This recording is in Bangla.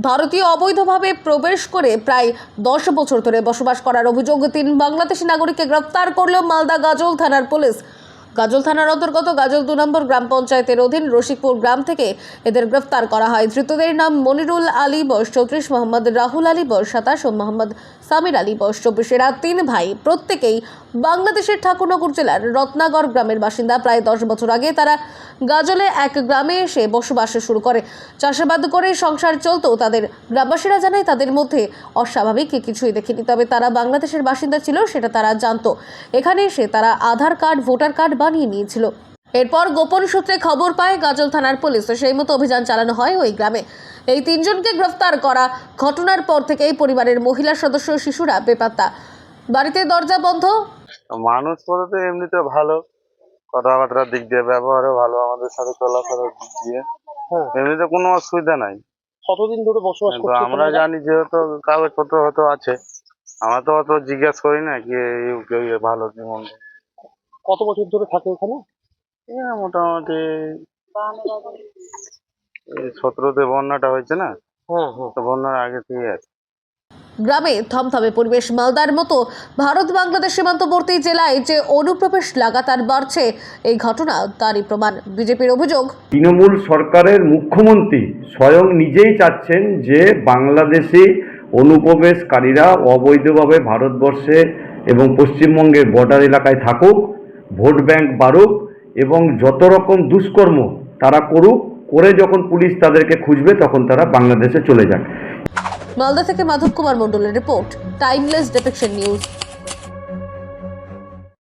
ভারতীয় অবৈধভাবে প্রবেশ করে প্রায় দশ বছর ধরে বসবাস করার অভিযোগ তিন বাংলাদেশি নাগরিককে গ্রেফতার করল মালদা গাজল থানার পুলিশ গাজল থানার অন্তর্গত গাজল দু নম্বর গ্রাম পঞ্চায়েতের অধীন রসিকপুর গ্রাম থেকে এদের গ্রেফতার করা হয়। ধৃতদের নাম মনিরুল আলী বয়স চৌত্রিশ, মোহাম্মদ রাহুল আলী বয়স সাতাশ ও মোহাম্মদ সামির আলী বয়স চব্বিশ। এরা তিন ভাই। প্রত্যেকেই বাংলাদেশের ঠাকুরনগর জেলার রত্নাগড় গ্রামের বাসিন্দা। প্রায় দশ বছর আগে তারা গাজলে এক গ্রামে এসে বসবাস শুরু করে। চাষাবাদ করে সংসার চলতো তাদের গ্রামবাসীরা জানায় তাদের মধ্যে অস্বাভাবিক কিছুই দেখেনি। তবে তারা বাংলাদেশের বাসিন্দা ছিল, সেটা তারা জানত। এখানে এসে তারা আধার কার্ড, ভোটার কার্ড বানিয়ে নিয়েছিল। এরপর গোপন সূত্রে খবর পায় গাজল থানার পুলিশ। তো সেই মতো অভিযান চালানো হয় ওই গ্রামে। এই তিনজনকে গ্রেফতার করা ঘটনার পর থেকেই পরিবারের মহিলা সদস্য শিশুরা বেপাত্তা। বাড়িতে দরজা বন্ধ। মানুষ বলতে এমনিতে ভালো। কথাবার্তার দিক দিয়ে ব্যবহারও ভালো আমাদের সাথে চলাফেরার দিক দিয়ে। হ্যাঁ। এমনিতে কোনো অসুবিধা নাই। কতদিন ধরে বসবাস করছে আমরা জানি যেহেতু কাগজপত্র হয়তো আছে। আমরা তো অত জিজ্ঞেস করি না কি ভালো কি মন্দ কত বছর ধরে থাকে এখানে মোটামুটি এই সতেরোতে বন্যাটা হয়েছে না? হ্যাঁ হ্যাঁ। বন্যার আগে থেকে আছে। গ্রামে থমথমে পরিবেশ মালদার মতো ভারত বাংলাদেশ সীমান্তবর্তী জেলায় যে অনুপ্রবেশ লাগাতার বাড়ছে এই ঘটনা তারই প্রমাণ। বিজেপির অভিযোগ তৃণমূল সরকারের মুখ্যমন্ত্রী স্বয়ং নিজেই চাচ্ছেন যে বাংলাদেশি অনুপ্রবেশকারীরা অবৈধভাবে ভারতবর্ষে এবং পশ্চিমবঙ্গের বর্ডার এলাকায় থাকুক ভোট ব্যাংক বাড়ুক এবং যত রকম দুষ্কর্ম তারা করুক, করে যখন পুলিশ তাদেরকে খুঁজবে, তখন তারা বাংলাদেশে চলে যাক। মালদা থেকে মাধব কুমার মন্ডলের রিপোর্ট টাইমলেস ডেপিকশন নিউজ